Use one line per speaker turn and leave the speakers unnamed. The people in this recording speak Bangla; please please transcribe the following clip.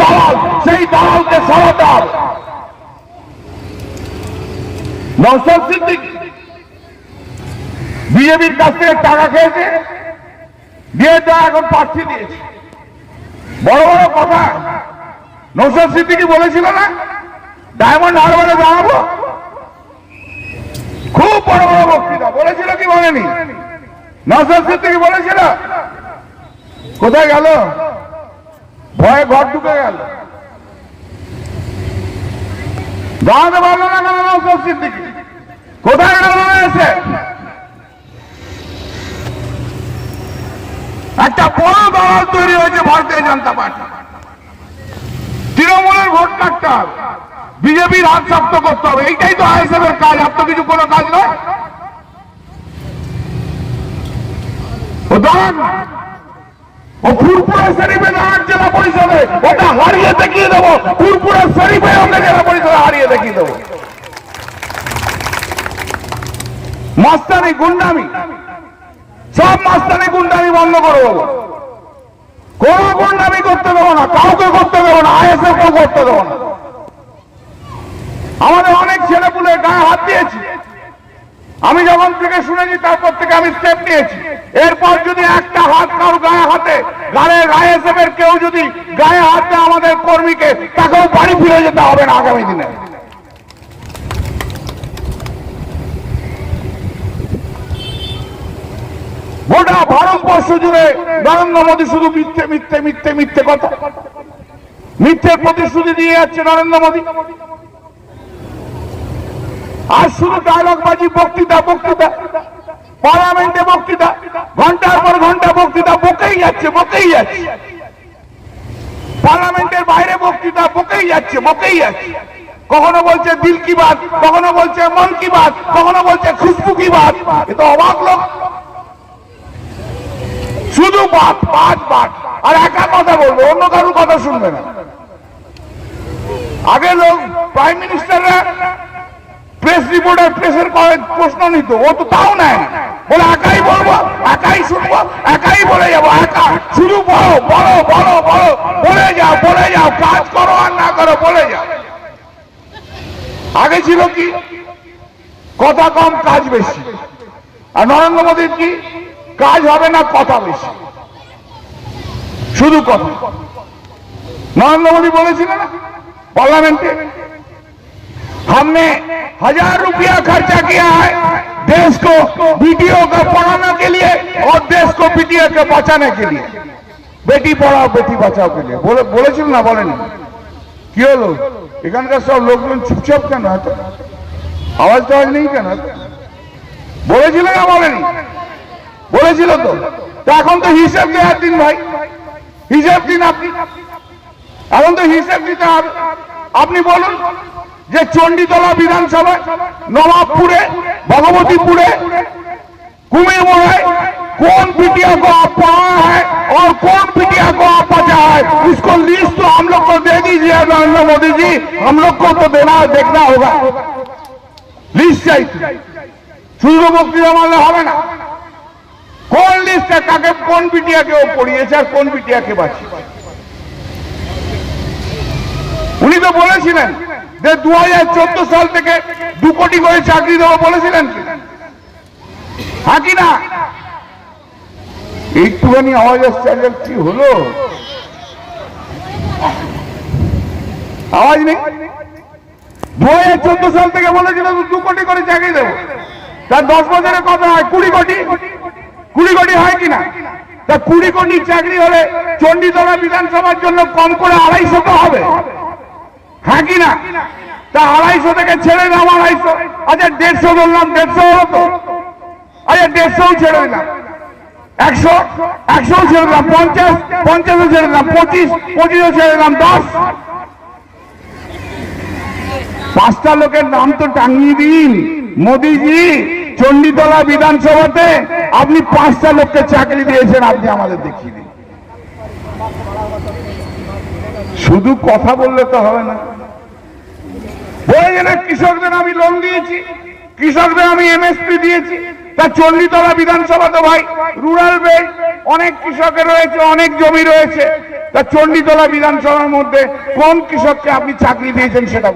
দালাল, সেই দালালকে সরাতে হবে সিদ্দিকী বিজেপির কাছ থেকে টাকা খেয়েছে, দিয়ে দেওয়া এখন প্রার্থী দিয়েছে বড় বড় কথা নৌসাদ সিদ্দিকি বলেছিল না, ডায়মন্ড হারবারে দাঁড়াবো। খুব বড় বড় বক্তৃতা, বলেছিল কি বলেনি? নৌসাদ সিদ্দিকি বলেছিল। কোথায় গেল? ভয়ে ঘর ঢুকে গেল। দাঁড়াতে পারল না কেন নৌসাদ সিদ্দিকি কোথায় একটা বড় দল তৈরি হয়েছে ভারতীয় জনতা পার্টি। তৃণমূলের ভোট কাটতে হবে। বিজেপির হাত শক্ত করতে হবে। এইটাই তো আইএসএফ এর কাজ, আর তো কিছু কোনো কাজ নয়। ফুরপুরা শরীফে দাঁড়ান জেলা পরিষদে ওটা হারিয়ে দেখিয়ে দেবো। শরীফে ওকে জেলা পরিষদে হারিয়ে দেখিয়ে দেবো। মাস্তানি গুন্ডামি। সব মাস্তানি গুন্ডামি বন্ধ করে দেবো। কোন গুন্ডামি করতে দেবো না, কাউকে করতে দেবো না আইএসএফ কেউ করতে দেবো না। আমাদের অনেক ছেলে পুলে গায়ে হাত দিয়েছি। আমি যখন থেকে শুনেছি, তারপর থেকে আমি স্টেপ নিয়েছি। এরপর যদি একটা হাত কারও গায়ে হাতে গায়ে আইএসএফ এর কেউ যদি গায়ে হাত আমাদের কর্মীকে, তাকেও বাড়ি ফিরে যেতে হবে না আগামী দিনে। গোটা ভারতবর্ষ জুড়ে নরেন্দ্র মোদী শুধু মিথ্যে মিথ্যে মিথ্যে মিথ্যে কথা। মিথ্যে প্রতিশ্রুতি দিয়ে যাচ্ছে নরেন্দ্র মোদী। আর শুধু ডায়লগ বাজি, বক্তৃতা বক্তৃতা। পার্লামেন্টে বক্তৃতা। ঘণ্টার পর ঘণ্টা বক্তৃতা বকেই যাচ্ছে বকেই যাচ্ছে। পার্লামেন্টের বাইরে বক্তৃতা বকেই যাচ্ছে বকেই যাচ্ছে। কখনো বলছে দিল কি বাত, কখনো বলছে মন কি বাত, কখনো বলছে খুশবু কি বাত, এ তো অবাক লোক। শুধু বাদ বাদ বাদ আর একা কথা বলব, অন্য কারোর কথা শুনবে না। আগে লোক প্রাইম মিনিস্টাররা প্রেস রিপোর্টার প্রেসের প্রশ্ন নিত, ও তো তাও নেয় না। বলে একাই বলব, একাই শুনব, একাই বলে যাব, একা। শুধু বলো বলো বলো বলো। বলে যাও বলে যাও, কাজ করো আর না করো, বলে যাও। আগে ছিল কি? কথা কম, কাজ বেশি। আর নরেন্দ্র মোদীর কি? কাজ হবে না, কথা বেশি। শুধু কথা। নরেন্দ্র মোদী বলেছিলেন পার্লামেন্টে? হামনে হাজার রুপিয়া খরচা किया হয়? देश को वीडियो को पढ़ाने के लिए और देश को वीडियो के बचाने के लिए বেটি পড়াও বেটি বাঁচাও के लिए বলে বলেছিল না বলেন কি হলো এখানকার সব লোকজন চুপচাপ কেন এত আওয়াজ টাওয়াজ নেই কেন এত? বলেছিল না বলেনি বলেছিল তো তা এখন তো হিসাব দেওয়ার দিন ভাই হিসাব দিন আপনি এখন তো হিসাব দিতে হবে আপনি বলুন যে চণ্ডীতলা বিধানসভা নবাবপুরে भगवतीपुरे कुमेर मोड़ाई कौन बिटिया को आप पढ़ाया है और कौन बिटिया को आप बचा है इसको लिस्ट तो हम लोग को दे दीजिए नरेंद्र मोदी जी हम लोग को तो देना देखना होगा লিস্ট চাইছি শুধু বক্তৃতা মানলে হবে না কোন লিস্টে কাকে কোন বিটিয়াকে ও পড়িয়েছে আর কোন বিটিয়াকে বাঁচিয়ে উনি তো বলেছিলেন যে দু সাল থেকে দু কোটি করে চাকরি দেবো বলেছিলেন। না একটুখানি আওয়াজ আসছে কি হলো? আওয়াজ নেই? দু হাজার চোদ্দ সাল থেকে বলেছিল দু কোটি করে চাকরি দেবো। তার দশ বছরের কথা হয়? কুড়ি কোটি? কুড়ি কোটি হয় কিনা তা কুড়ি কোটি চাকরি হলে চণ্ডীতলা বিধানসভার জন্য কম করে আড়াইশো হবে। হ্যাঁ কি না তা আড়াইশো থেকে ছেড়ে দিলাম আড়াইশো। আচ্ছা দেড়শো ধরলাম দেড়শো হলো তো আচ্ছা দেড়শোও ছেড়ে দিলাম। একশো একশো ছেড়ে দিলাম, পঞ্চাশ, পঞ্চাশও ছেড়ে দিলাম, পঁচিশ, পঁচিশও ছেড়ে দিলাম, দশ। পাঁচটা লোকের নাম তো টাঙিয়ে দিন। মোদিজি, চণ্ডীতলা বিধানসভাতে আপনি পাঁচটা লোককে চাকরি দিয়েছেন, আপনি আমাদের দেখিয়ে দিন। শুধু কথা বললে তো হবে না। প্রয়োজনে কৃষকদের আমি লোন দিয়েছি, কৃষকদের আমি এমএসপি দিয়েছি, তা চল্লিতলা বিধানসভা তো ভাই রুরাল বেল্ট অনেক কৃষকের রয়েছে, অনেক জমি রয়েছে, তা চণ্ডীতলা বিধানসভার মধ্যে কোন কৃষককে আপনি চাকরি দিয়েছেন সেটা